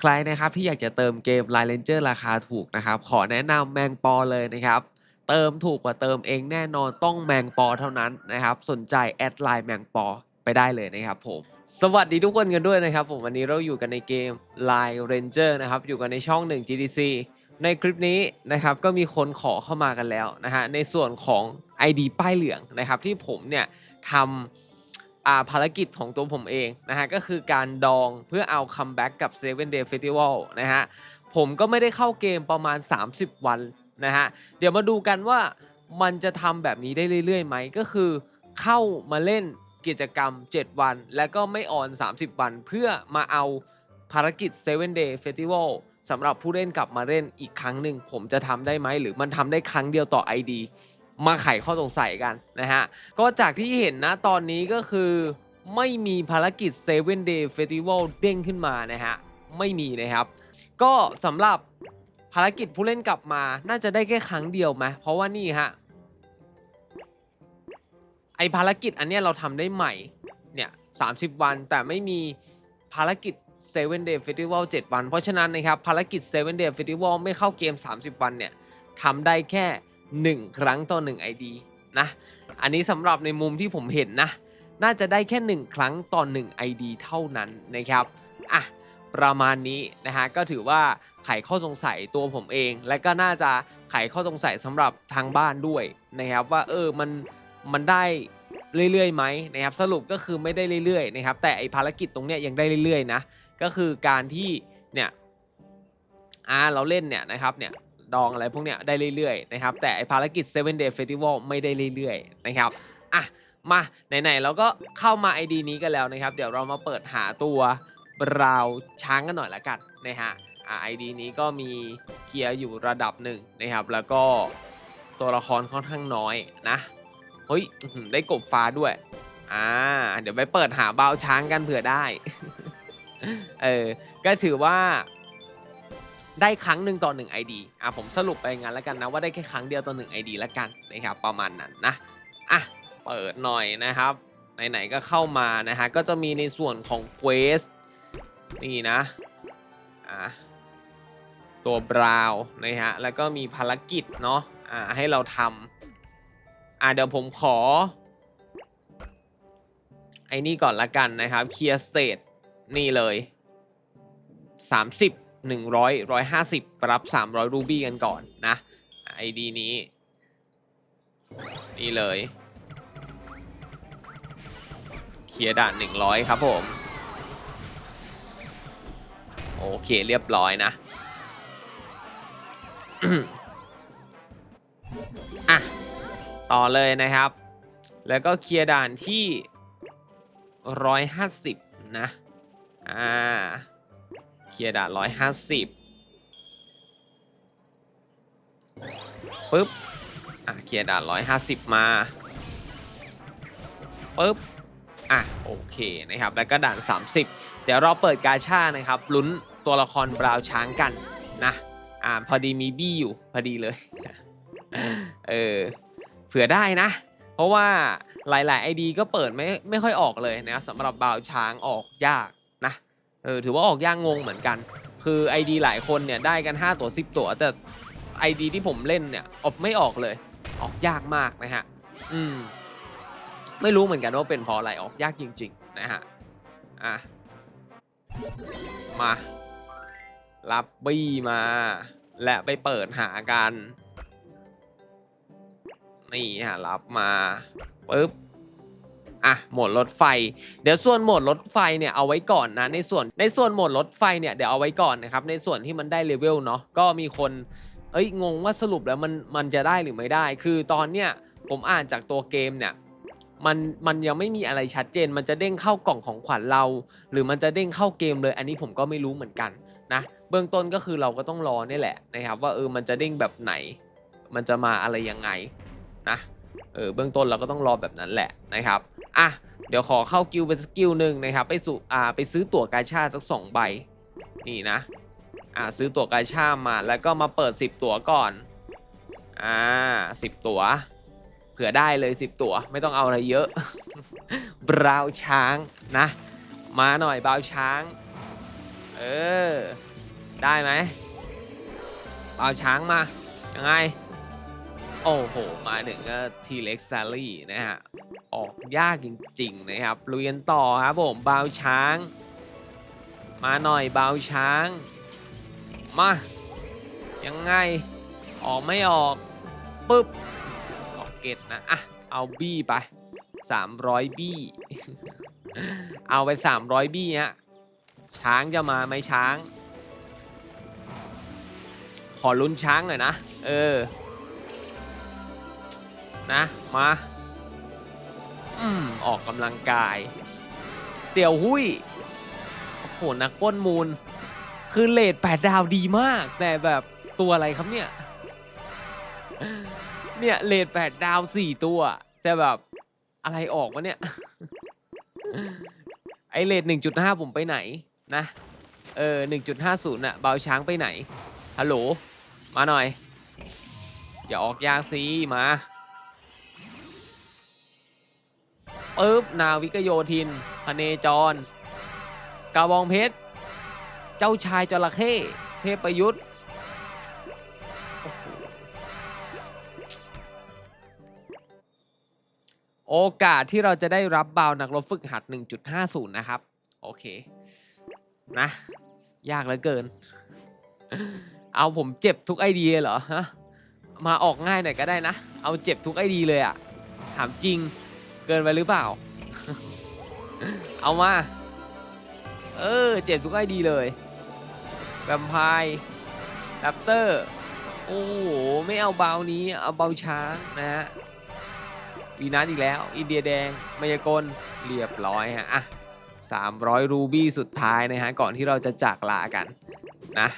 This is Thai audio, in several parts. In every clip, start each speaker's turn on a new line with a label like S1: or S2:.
S1: ใครนะครับที่อยากจะเติมเกม Line Ranger ราคาถูกนะครับ ขอแนะนำแมงปอเลยนะครับ เติมถูกกว่าเติมเองแน่นอนต้องแมงปอเท่านั้นนะครับ สนใจแอดไลน์แมงปอไปได้เลยนะครับผม สวัสดีทุกคนกันด้วยนะครับผมวันนี้เราอยู่กันในเกม Line Ranger นะครับ อยู่กันในช่อง 1 GDC ในคลิปนี้นะครับก็มีคนขอเข้ามากันแล้วนะฮะในส่วนของ ID ป้ายเหลืองนะครับที่ผมเนี่ยทำ ภารกิจของตัวผมเองนะฮะก็คือการดองเพื่อเอาคัมแบ็กกับ 7 Day Festival นะฮะผมก็ไม่ได้เข้าเกมประมาณ 30 วันนะฮะเดี๋ยวมาดูกันว่ามันจะทำแบบนี้ได้เรื่อยๆไหมก็คือเข้ามาเล่นกิจกรรม 7 วัน แล้วก็ไม่ออน 30 วัน เพื่อมาเอาภารกิจ 7 Day Festival สำหรับผู้เล่นกลับมาเล่นอีกครั้งหนึ่งผมจะทำได้ไหมหรือมันทำได้ครั้งเดียวต่อ ID มาไขข้อสงสัยกันนะฮะ ก็จากที่เห็นนะตอนนี้ก็คือไม่มีภารกิจ 7 Day Festival เด้งขึ้นมานะฮะ ไม่มีนะครับ ก็สำหรับภารกิจผู้เล่นกลับมาน่าจะได้แค่ครั้งเดียวไหมเพราะว่านี่ฮะไอภารกิจอันเนี้ยเราทำได้ใหม่เนี่ย30 วันแต่ไม่มีภารกิจ 7 Day Festival 7 วัน เพราะฉะนั้นนะครับภารกิจ 7 Day Festival ไม่เข้าเกม 30 วันเนี่ยทำได้แค่ 1 ครั้งต่อ 1 ID นะ อันนี้สำหรับในมุมที่ผมเห็นนะ น่าจะได้แค่ 1 ครั้งต่อ 1 ID เท่านั้นนะครับ อะ ประมาณนี้นะฮะ ก็ถือว่าไขข้อสงสัยตัวผมเอง และก็น่าจะไขข้อสงสัยสำหรับทางบ้านด้วยนะครับ ว่าเออ มัน มันได้เรื่อยๆไหมนะครับ สรุปก็คือไม่ได้เรื่อยๆนะครับ แต่ไอภารกิจตรงเนี้ยยังได้เรื่อยๆนะ ก็คือการที่เนี่ยอ่าเราเล่นเนี่ยนะครับเนี่ย ดองอะไรพวกเนี้ยได้เรื่อยๆนะครับแต่ไอภารกิจ 7 Day Festival ไม่ได้เรื่อยๆนะครับอะมาไหนๆเราก็เข้ามา ID นี้กันแล้วนะครับ เดี๋ยวเรามาเปิดหาตัวบราวช้างกันหน่อยละกันนะฮะอ่า ID นี้ก็มีเกียร์อยู่ระดับหนึ่งนะครับ แล้วก็ตัวละครค่อนข้างน้อยนะเฮ้ยได้กบฟ้าด้วยอ่าเดี๋ยวไปเปิดหาบาวช้างกันเผื่อได้เออก็ถือว่า ได้ครั้งหนึ่งต่อหนึ่ง ID อะผมสรุปไปงั้นแล้วกันนะว่าได้แค่ครั้งเดียวต่อหนึ่ง ID แล้วกันนะครับประมาณนั้นนะอะเปิดหน่อยนะครับไหนๆก็เข้ามานะฮะก็จะมีในส่วนของ Quest นี่นะอะตัวบราวนะฮะแล้วก็มีภารกิจเนาะอ่าให้เราทำอ่าเดี๋ยวผมขอไอ้นี่ก่อนละกันนะครับเคลียร์สเตทนี่เลย 30 100 150 รับ 300 รูบี้กันก่อนนะ ID นี้ นี่เลย เคลียร์ด่าน 100 ครับผม โอเคเรียบร้อยนะอะ ต่อเลยนะครับ แล้วก็เคลียร์ด่านที่ 150 นะ อ่า เคลียร์ด่าน150ปึ๊บ อะเคลียร์ด่าน150มาปึ๊บ อะโอเคนะครับ แล้วก็ด่าน 30 เดี๋ยวเราเปิดกาชานะครับลุ้นตัวละครบราว์ช้างกันนะ อ่าพอดีมีบี้อยู่พอดีเลย เออเผื่อได้นะ เพราะว่าหลายๆ ID ก็เปิดไม่ไม่ค่อยออกเลยนะครับสำหรับบราว์ช้างออกยากนะ เออถือว่าออกยากงงเหมือนกัน คือ ID หลายคนเนี่ยได้กัน 5 ตัว 10 ตัว แต่ ID ที่ผมเล่นเนี่ยออกไม่ออกเลย ออกยากมากนะฮะอืมไม่รู้เหมือนกันว่าเป็นเพราะอะไรออกยากจริง ๆ นะฮะอะมา รับบี้มา และไปเปิดหากัน
S2: นี่ฮะรับมาปึ๊บ อะโหมดรถไฟ เดี๋ยวส่วนโหมดรถไฟเนี่ยเอาไว้ก่อนนะในส่วนในส่วนโหมดรถไฟเนี่ยเดี๋ยวเอาไว้ก่อนนะครับในส่วนที่มันได้เลเวลเนาะก็มีคนเอ้ยงงว่าสรุปแล้วมันมันจะได้หรือไม่ได้ คือตอนเนี้ยผมอ่านจากตัวเกมเนี่ยมันมันยังไม่มีอะไรชัดเจน มันจะเด้งเข้ากล่องของขวัญเรา หรือมันจะเด้งเข้าเกมเลย อันนี้ผมก็ไม่รู้เหมือนกันนะเบื้องต้นก็คือเราก็ต้องรอนี่แหละนะครับว่าเออมันจะเด้งแบบไหน มันจะมาอะไรยังไงนะ เออเบื้องต้นเราก็ต้องรอแบบนั้นแหละนะครับอะเดี๋ยวขอเข้ากิลเป็นสกิลหนึ่งนะครับไปสู่อ่าไปซื้อตั๋วกาชาสักสองใบนี่นะอ่าซื้อตั๋วกาชามาแล้วก็มาเปิด 10 ตั๋วก่อนอ่าสิบตั๋วเผื่อได้เลย 10 ตั๋วไม่ต้องเอาอะไรเยอะบราวช้างนะมาหน่อยบราวช้างเออได้ไหมบราวช้างมายังไง โอ้โห มาถึงก็ทีเล็กซารี่นะฮะ ออกยากจริงๆนะครับลุยกันต่อครับผมบาวช้าง มาหน่อยบาวช้าง มา ยังไง ออกไม่ออกปึ๊บ ออกเกตนะ อะ เอาบี้ไป 300 บี้ เอาไป 300 บี้ฮะช้างจะมาไหมช้าง ขอลุ้นช้างหน่อยนะ เออ นะมาอืมออกกำลังกายเตี่ยวหุยโอ้โหนักป้นมูล คือเลทแปดดาวดีมาก แต่แบบตัวอะไรครับเนี่ย เนี่ยเลทแปดดาวสี่ตัว แต่แบบอะไรออกวะเนี่ย ไอเลทหนึ่งจุดห้าผมไปไหนนะ เออหนึ่งจุดห้าศูนย์อะเบาช้างไปไหน ฮัลโหล มาหน่อย อย่าออกยากสิมา ปึ๊บนาวิกโยธินพเนจรกาบองเพชร เจ้าชายจระเข้เทพประยุทธ์โอ้โหโอกาสที่เราจะได้รับบาวนักรบฝึกหัด 1.50 นะครับ โอเค นะ ยากเหลือเกิน เอาผมเจ็บทุกไอเดียเหรอฮะมาออกง่ายหน่อยก็ได้นะ เอาเจ็บทุกไอเดียเลยอะถามจริง เกินไปหรือเปล่า เอามา เออเจ็บทุกไอดีเลยแวมไพร์แรปเตอร์ โอ้โห ไม่เอาเบานี้ เอาเบาช้างนะฮะวีนัสอีกแล้ว อินเดียแดง มายากล เรียบร้อยฮะ อะ 300 รูบี้สุดท้ายนะฮะ ก่อนที่เราจะจากลากันนะ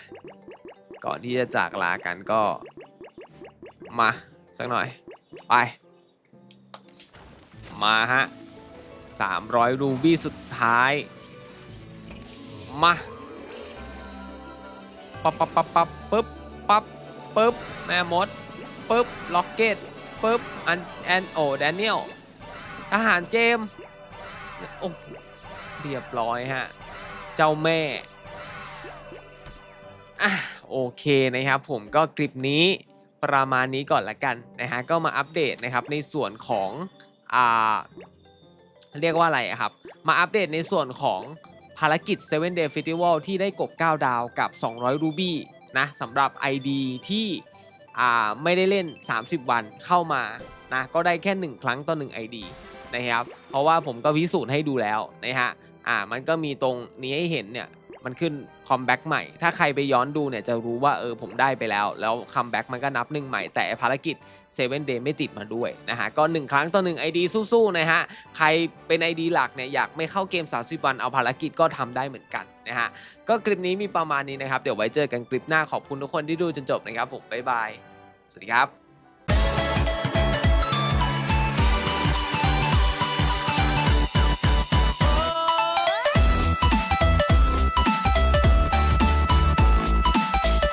S2: ก่อนที่จะจากลากันก็ มา สักหน่อย ไป มาฮะ 300 รูบี้สุดท้าย มาปั๊บปั๊บปั๊บปั๊บปึ๊บปั๊บปึ๊บแม่มดปึ๊บล็อกเก็ตปึ๊บอันแอนโอแดเนียลทหารเจมโอ้เรียบร้อยฮะ เจ้าแม่อะโอเคนะครับผมก็คลิปนี้ประมาณนี้ก่อนละกันนะฮะก็มาอัปเดตนะครับในส่วนของ อ่าเรียกว่าอะไรครับ มาอัปเดตในส่วนของภารกิจ 7 Day Festival ที่ได้กบ 9 ดาวกับ 200 รูบี้นะสำหรับ ID ที่อ่ไม่ได้เล่น 30 วันเข้ามานะก็ได้แค่ 1 ครั้งต่อ 1 ID นะครับ เพราะว่าผมก็พิสูจน์ให้ดูแล้วนะฮะอ่ามันก็มีตรงนี้ให้เห็นเนี่ย มันขึ้นคอมแบ็กใหม่ ถ้าใครไปย้อนดูเนี่ยจะรู้ว่าเออผมได้ไปแล้ว แล้วคัมแบ็กมันก็นับหนึ่งใหม่ แต่ภารกิจ7 Day ไม่ติดมาด้วยนะฮะ ก็ 1 ครั้งต่อ1 ID สู้ๆนะฮะ ใครเป็น ID หลักเนี่ยอยากไม่เข้าเกม 30 วันเอาภารกิจก็ทำได้เหมือนกันนะฮะ ก็คลิปนี้มีประมาณนี้นะครับ เดี๋ยวไว้เจอกันคลิปหน้าขอบคุณทุกคนที่ดูจนจบนะครับผมบ๊ายบาย สวัสดีครับ